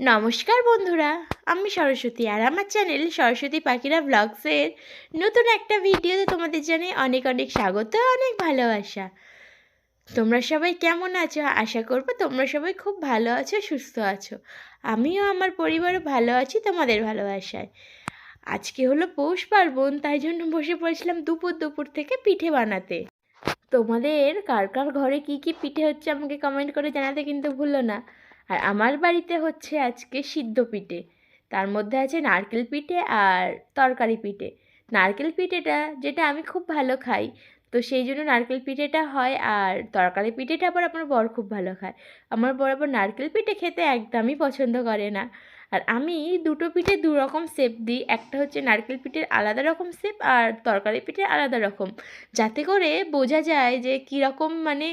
নমস্কার বন্ধুরা, আমি সরস্বতী আর আমার চ্যানেল সরস্বতী পাখিরা ব্লগসের নতুন একটা ভিডিওতে তোমাদের জানাই অনেক অনেক স্বাগত অনেক ভালোবাসা। তোমরা সবাই কেমন আছো? আশা করব তোমরা সবাই খুব ভালো আছো, সুস্থ আছো। আমিও আমার পরিবারও ভালো আছি, তোমাদের ভালোবাসায়। আজকে হলো পৌষ পার্বণ, তাই জন্য বসে পড়েছিলাম দুপুর দুপুর থেকে পিঠে বানাতে। তোমাদের কার কার ঘরে কি কি পিঠে হচ্ছে আমাকে কমেন্ট করে জানাতে কিন্তু ভুলো না। আর আমার বাড়িতে হচ্ছে আজকে সিদ্ধ পিঠে। তার মধ্যে আছে নারকেল পিঠে আর তরকারি পিঠে। নারকেল পিঠেটা যেটা আমি খুব ভালো খাই, তো সেই জন্য নারকেল পিঠেটা হয় আর তরকারি পিঠেটা আবার আমার বর খুব ভালো খায়। আমার বর আবার নারকেল পিঠে খেতে একদমই পছন্দ করে না। আর আমি দুটো পিঠে দু রকম শেপ দিই। একটা হচ্ছে নারকেল পিঠের আলাদা রকম শেপ আর তরকারি পিঠের আলাদা রকম। যাতে করে বোঝা যায় যে কীরকম মানে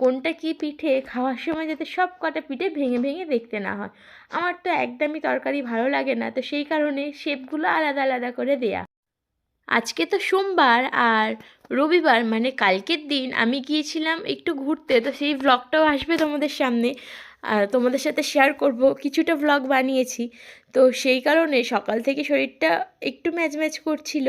কোনটা কি পিঠে খাওয়ার সময় যাতে সব কটা পিঠে ভেঙে ভেঙে দেখতে না হয়। আমার তো একদমই তরকারি ভালো লাগে না, তো সেই কারণে শেপগুলো আলাদা আলাদা করে দেয়া। আজকে তো সোমবার আর রবিবার মানে কালকের দিন আমি গিয়েছিলাম একটু ঘুরতে, তো সেই ভ্লগটাও আসবে তোমাদের সামনে। তোমাদের সাথে শেয়ার করব। কিছুটা ব্লগ বানিয়েছি। তো সেই কারণে সকাল থেকে শরীরটা একটু ম্যাচ ম্যাচ করছিল।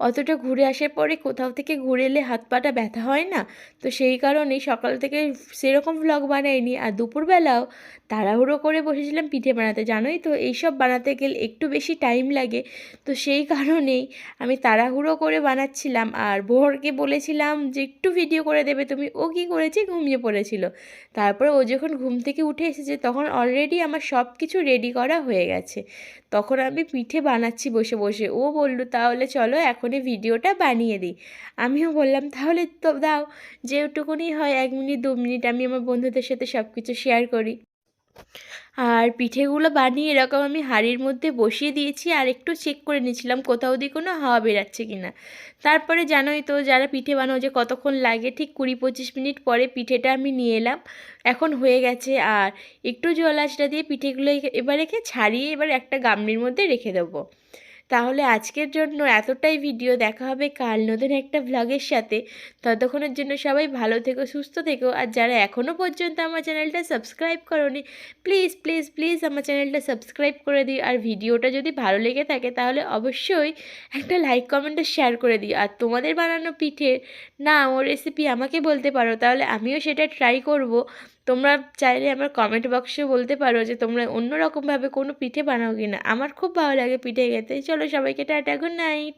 অতটা ঘুরে আসার পরে কোথাও থেকে ঘুরে এলে হাত পাটা ব্যথা হয় না। তো সেই কারণেই সকাল থেকে সেরকম ভ্লগ বানাইনি। আর দুপুরবেলাও তাড়াহুড়ো করে বসেছিলাম পিঠে বানাতে, জানোই তো এইসব বানাতে গেলে একটু বেশি টাইম লাগে। তো সেই কারণেই আমি তাড়াহুড়ো করে বানাচ্ছিলাম। আর বোহরকে বলেছিলাম যে একটু ভিডিও করে দেবে তুমি। ও কী করেছে? ঘুমিয়ে পড়েছিল। তারপরে ও যখন ঘুম থেকে উঠে এসেছে, তখন অলরেডি আমার সব কিছু রেডি করা হয়ে গেছে। তখন আমি পিঠে বানাচ্ছি বসে বসে। ও বলল তাহলে চলো এখনই ভিডিওটা বানিয়ে দিই। আমিও বললাম তাহলে তো দাও যেটুকুনি হয় এক মিনিট দু মিনিট আমি আমার বন্ধুদের সাথে সব কিছু শেয়ার করি। আর পিঠেগুলো বানিয়ে এরকম আমি হাঁড়ির মধ্যে বসিয়ে দিয়েছি আর একটু চেক করে নিয়েছিলাম কোথাও দিয়ে কোনো হাওয়া বেরাচ্ছে কি না তারপরে জানোই তো যারা পিঠে বানাও যে কতক্ষণ লাগে, ঠিক কুড়ি পঁচিশ মিনিট পরে পিঠেটা আমি নিয়ে এলাম। এখন হয়ে গেছে আর একটু জল আঁচটা দিয়ে পিঠেগুলো এবার রেখে ছাড়িয়ে এবার একটা গামলির মধ্যে রেখে দেবো। তাহলে আজকের জন্য এতটাই ভিডিও দেখা হবে কাল নতুন একটা ভ্লগের সাথে। ততক্ষণের জন্য সবাই ভালো থেকো, সুস্থ থেকো। আর যারা এখনও পর্যন্ত আমার চ্যানেলটা সাবস্ক্রাইব করোনি প্লিজ প্লিজ প্লিজ আমার চ্যানেলটা সাবস্ক্রাইব করে দিই আর ভিডিওটা যদি ভালো লেগে থাকে, তাহলে অবশ্যই একটা লাইক কমেন্টে শেয়ার করে দিই আর তোমাদের বানানো পিঠে না ও রেসিপি আমাকে বলতে পারো, তাহলে আমিও সেটা ট্রাই করব। তোমরা চাইলে আমার কমেন্ট বক্সে বলতে পারো যে তোমরা অন্যরকমভাবে কোনো পিঠে বানাও কি না আমার খুব ভালো লাগে পিঠে খেতে। চলো সবাইকে টাটা গুড নাইট